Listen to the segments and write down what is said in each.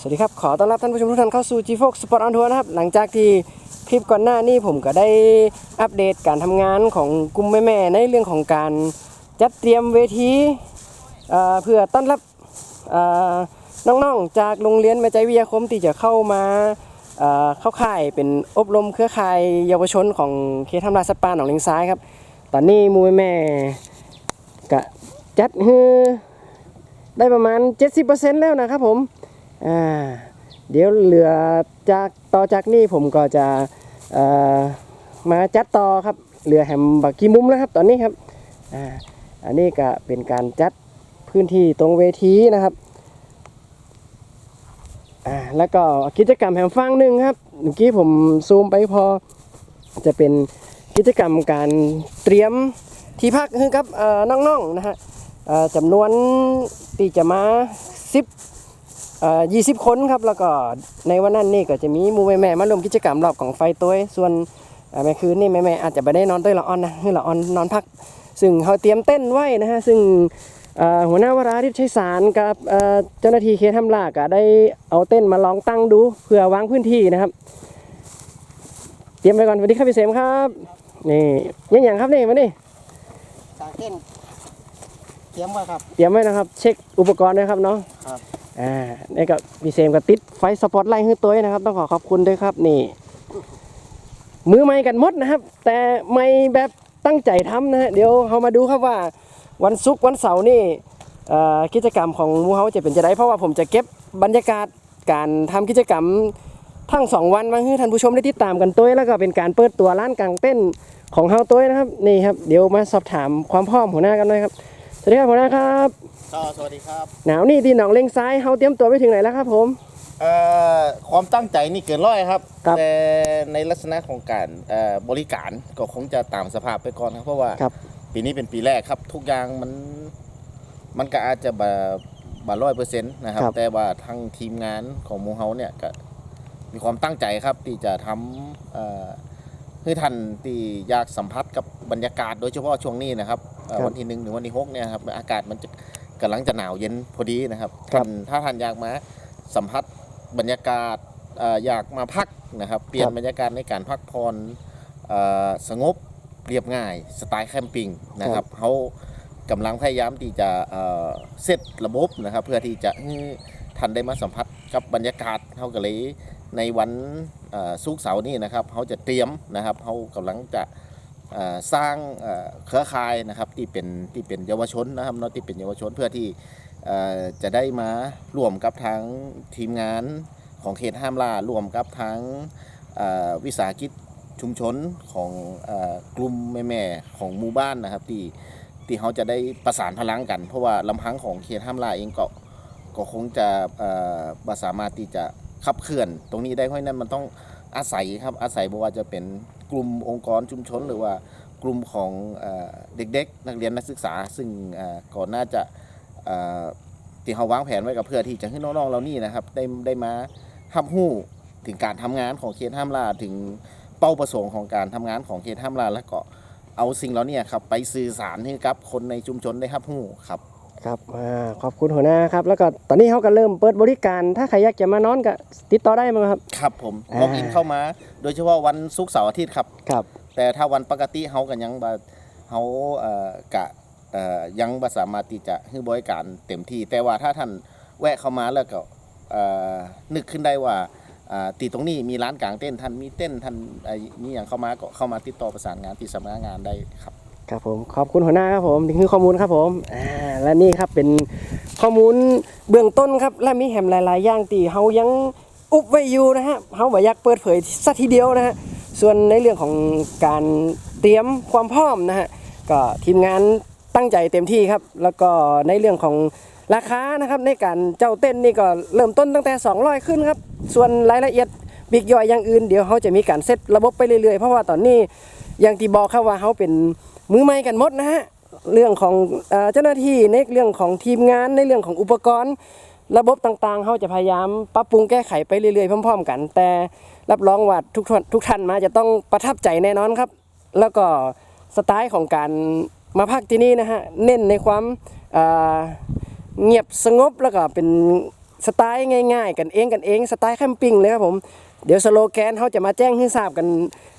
สวัสดีครับ ขอต้อนรับท่านผู้ชมทุกท่านเข้าสู่ G Fox Sport on Tour นะครับ หลังจากที่คลิปก่อนหน้านี้ผมก็ได้อัปเดตการทำงานของกลุ่มแม่ๆในเรื่องของการจัดเตรียมเวทีเเพื่อต้อนรับน้องๆจากโรงเรียนแม่ใจวิทยาคมที่จะเข้ามาเเข้าค่ายเป็นอบรมเครือข่ายเยาวชนของเขตทำลาสัตว์ป่าหนองเลงซ้ายครับ ตอนนี้มูแม่ๆก็จัดฮือได้ประมาณ 70%แล้วนะครับผม อ่าเดี๋ยวเหลือจากต่อจากนี้ผมก็จะมาจัดต่อครับเหลือแฮมบักกี่มุมแล้วครับ ตอนนี้ครับอ่าอันนี้ก็เป็นการจัดพื้นที่ตรงเวทีนะครับอ่าแล้วก็กิจกรรมแฮมฟังหนึ่งครับเมื่อกี้ผมซูมไปพอจะเป็นกิจกรรมการเตรียมที่พักให้กับน้องๆนะฮะจำนวนที่จะมา10 เอ่อ20คนครับแล้วก็ในวันนั้นนี่ก็จะมีหมูแม่ๆมาร่วมกิจกรรมรอบของไฟตัวส่วนเอ่อแม่คืนนี่แม่ๆอาจจะไม่ได้นอนตัวละออนนะคือละออนนอนพัก ซึ่งเขาเตรียมเต้นไว้นะฮะซึ่งเอ่อหัวหน้าวราริศชัยสารกับเอ่อเจ้าหน้าที่เคทำลากะได้เอาเต้นมาลองตั้งดูเพื่อวางพื้นที่นะครับ เตรียมไปก่อนสวัสดีครับพี่เสมครับนี่ยังอย่างครับนี่มานี่สางเต้นเตรียมไว้ครับเตรียมไว้นะครับ เช็คอุปกรณ์นะครับเนาะครับ อ่านี่ก็พี่เซมก็ติดไฟสปอตไลท์ให้ตัวนะครับ ต้องขอขอบคุณด้วยครับนี่ มือไม้กันหมดนะครับ แต่ไม่แบบตั้งใจทำนะฮะเดี๋ยวเรามาดูครับว่าวันศุกร์วันเสาร์นี่กิจกรรมของมูเฮาจะเป็นจะได้เพราะว่าผมจะเก็บบรรยากาศการทำกิจกรรมทั้งสองวันมาให้ท่านผู้ชมได้ติดตามกันตัวแล้วก็เป็นการเปิดตัวร้านกางเต้นของเฮาตัวนะครับนี่ครับเดี๋ยวมาสอบถามความพร้อมหัวหน้ากันหน่อยครับสวัสดีครับหัวหน้าครับ ก็สวัสดีครับ หนาวนี่ที่หนองเลงซ้ายเฮาเตรียมตัวไปถึงไหนแล้วครับผม เอ่อความตั้งใจนี่เกินร้อยครับ ครับแต่ในลักษณะของการเอ่อบริการก็คงจะตามสภาพไปก่อนครับ เพราะว่าครับ ปีนี้เป็นปีแรกครับ ทุกอย่างมันมันก็อาจจะบาบาร้อยเปอร์เซ็นต์นะครับ ครับ แต่ว่าทางทีมงานของหมูเฮาเนี่ยก็มีความตั้งใจครับที่จะทำเอ่อให้ท่านที่อยากสัมผัสกับบรรยากาศโดยเฉพาะช่วงนี้นะครับเอ่อครับวันที่หนึ่งถึงวันที่หกเนี่ยครับอากาศมันจะ กำลังจะหนาวเย็นพอดีนะครับครับท่านถ้าท่านอยากมาสัมผัสบรรยากาศเอ่ออยากมาพักนะครับ เปลี่ยนบรรยากาศในการพักผ่อนเอ่อสงบเรียบง่ายสไตล์แคมปิ้งนะครับเขากำลังพยายามที่จะเอ่อเซตระบบนะครับ เพื่อที่จะให้ท่านได้มาสัมผัสกับบรรยากาศเขาก็เลยในวัน เอ่อศุกร์เสาร์นี้นะครับเขาจะเตรียมนะครับเขากำลังจะเอ่อ สร้างเครือข่ายนะครับที่เป็นที่เป็นเยาวชนนะครับเนาะที่เป็นเยาวชนเพื่อที่จะได้มาร่วมกับทางทีมงานของเขตห้ามล่าร่วมกับทางวิสาหกิจชุมชนของอกลุ่มแม่ๆของหมู่บ้านนะครับที่ที่เขาจะได้ประสานพลังกัน เพราะว่าลำพังของเขตห้ามล่าเองก็ก็คงจะบ่สามารถที่จะขับเคลื่อน ตรงนี้ได้เพราะนั้นมันต้องอาศัยครับอาศัยบว่าจะเป็น กลุ่มองค์กรชุมชน หรือว่ากลุ่มของเด็กๆ นักเรียนนักศึกษา ซึ่งก่อนหน้าจะที่เขาวางแผนไว้กับเพื่อที่จะให้น้องๆเรานี่นะครับได้ได้มาทับหู้ถึงการทำงานของเขตห้ามล่าถึงเป้าประสงค์ของการทำงานของเขตห้ามล่าแล้วก็เอาสิ่งเหล่านี้ครับไปสื่อสารให้กับคนในชุมชนได้ทับหู้ครับ ครับอ่าขอบคุณหัวหน้าครับ แล้วก็ตอนนี้เขาก็เริ่มเปิดบริการ ถ้าใครอยากจะมานอนก็ติดต่อได้มั้งครับ ครับผมอ่าล็อกอินเข้ามา โดยเฉพาะวันศุกร์เสาร์อาทิตย์ครับ ครับ แต่ถ้าวันปกติเขากันยังบ่เขาเอ่อกะเอ่อยังบ่สามารถที่จะให้บริการเต็มที่ แต่ว่าถ้าท่านแวะเข้ามาแล้วก็เอ่อนึกขึ้นได้ว่าอ่าตีตรงนี้มีร้านกลางเต้นท่านมีเต้นท่านไอ้มีอย่างเข้ามาก็เข้ามาติดต่อประสานงานที่สำนักงานได้ครับ ครับผมขอบคุณหัวหน้าครับผมนี่คือข้อมูลครับผมอ่าและนี่ครับเป็นข้อมูลเบื้องต้นครับ และมีแหมหลายๆอย่างที่เขายังอุบไว้อยู่นะฮะเขาบ่อยากเปิดเผยสักทีเดียวนะฮะส่วนในเรื่องของการเตรียมความพร้อมนะฮะก็ทีมงานตั้งใจเต็มที่ครับ แล้วก็ในเรื่องของราคานะครับในการเจ้าเต้นนี่ก็เริ่มต้นตั้งแต่ 200 ขึ้นครับ ส่วนรายละเอียดบิ๊กย่อยอย่างอื่นเดี๋ยวเขาจะมีการเซตระบบไปเรื่อยๆ เพราะว่าตอนนี้อย่างที่บอกครับว่าเขาเป็น มือใหม่กันหมดนะฮะเรื่องของเจ้าหน้าที่ในเรื่องของทีมงานในเรื่องของอุปกรณ์ ระบบต่างๆเขาจะพยายามปรับปรุงแก้ไขไปเรื่อยๆพร้อม ๆ กัน แต่รับรองว่าทุกท่านทุกท่านมาจะต้องประทับใจแน่นอนครับ แล้วก็สไตล์ของการมาพักที่นี่นะฮะเน้นในความเอ่อเงียบสงบแล้วก็เป็นสไตล์ง่ายๆ กันเองกันเองสไตล์แคมปิ้งเลยครับผมเดี๋ยวสโลแกนเขาจะมาแจ้งให้ทราบกัน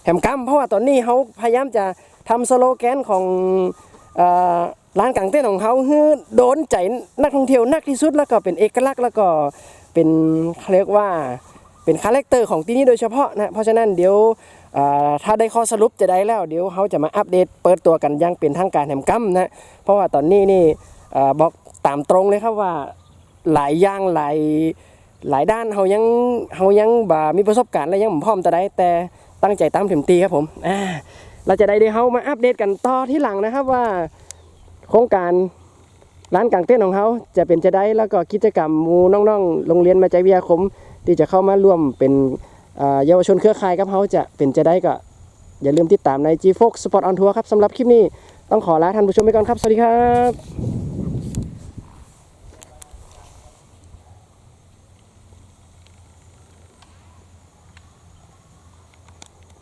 แหมกัมเพราะว่าตอนนี้เขาพยายามจะ ทำสโลแกนของอร้านกางเต้นของเขาให้โดนใจนักท่องเที่ยวนักที่สุดแล้วก็เป็นเอกลักษณ์แล้วก็เป็นเขาเรียกว่าเป็นคาแรคเตอร์ของที่นี่โดยเฉพาะนะเพราะฉะนั้นเดี๋ยวถ้าได้ข้อสรุปจะได้แล้วเดี๋ยวเขาจะมาอัปเดตเปิดตัวกันยังเป็นทางการแหมกัมนะเพราะว่าตอนนี้นี่บอกตามตรงเลยครับว่าหลายอย่างหลายหลายด้านเขายังเขายังบ่มีประสบการณ์และยังบ่พร้อมแต่ได้แต่ตั้งใจตามเต็มตีครับผมอ่า เราจะได้เดี๋ยวเขามาอัปเดตกันต่อที่หลังนะครับว่า โครงการร้านกางเต้นของเขาจะเป็นจะได้แล้วก็กิจกรรมมูน้องๆ โรงเรียนมาใจวิทยาคม ที่จะเข้ามาร่วมเป็นเยาวชนเครือข่ายกับเขาจะเป็นจะได้ก็ อย่าลืมติดตามใน G Fox Sport on Tour ครับสำหรับคลิปนี้ต้องขอลาท่านผู้ชมไปก่อนครับ สวัสดีครับ